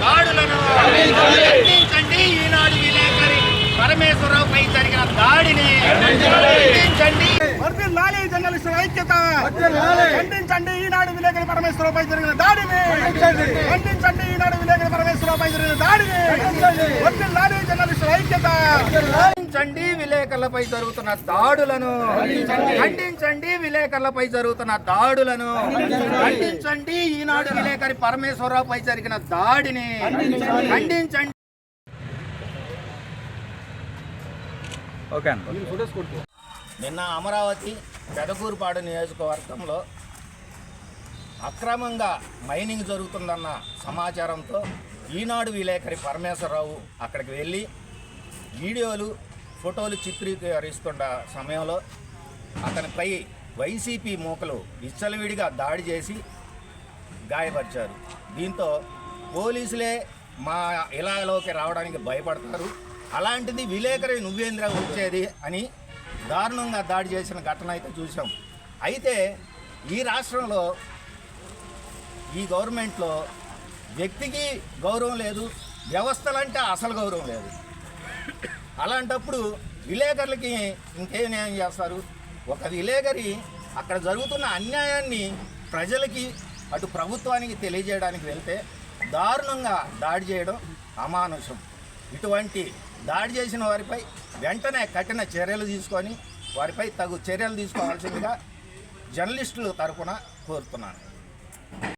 దాడులను ఖండించండి ఈనాడు విలేకరి పరమేశ్వరరావుపై జరిగిన దాడిని ఖండించండి వర్ధిల్లాలి జర్నలిస్టుల ఐక్యత. ఖండించండి. ఈనాడు విలేకరి పరమేశ్వరరావుపై జరిగిన దాడిని. ఖండించండి. ఈనాడు విలేకరి పరమేశ్వరరావుపై జరిగిన దాడిని. ఖండించండి విలేకరులపై జరుగుతున్న దాడులను. ఖండించండి విలేకరులపై జరుగుతున్న దాడులను. ఖండించండి ఈనాడు విలేకరి పరమేశ్వరరావుపై జరిగిన దాడిని. ఖండించండి. నిన్న అమరావతి పెదకూరుపాడు నియోజకవర్గంలో అక్రమంగా మైనింగ్ జరుగుతుందన్న సమాచారంతో ఈనాడు విలేకరి పరమేశ్వరరావు అక్కడికి వెళ్ళి వీడియోలు ఫోటోలు చిత్రీకరిస్తున్న సమయంలో అతనిపై వైసీపీ మూకలు విచ్చలవిడిగా దాడి చేసి గాయపరిచారు. దీంతో పోలీసులే మా ఇలాలోకి రావడానికి భయపడతారు. అలాంటిది విలేకరి నువ్వేంద్ర వచ్చేది అని దారుణంగా దాడి చేసిన ఘటన అయితే చూసాం అయితే ఈ రాష్ట్రంలో ఈ గవర్నమెంట్లో వ్యక్తికి గౌరవం లేదు వ్యవస్థలంటే అసలు గౌరవం లేదు. అలాంటప్పుడు విలేకరులకి ఇంకేం న్యాయం చేస్తారు? ఒక విలేకరి అక్కడ జరుగుతున్న అన్యాయాన్ని ప్రజలకి అటు ప్రభుత్వానికి తెలియజేయడానికి వెళ్తే దారుణంగా దాడి చేయడం అమానుషం. ఇటువంటి దాడి చేసిన వారిపై వెంటనే కఠిన చర్యలు తీసుకొని వారిపై తగు చర్యలు తీసుకోవాల్సిందిగా జర్నలిస్టుల తరపున కోరుతున్నాను.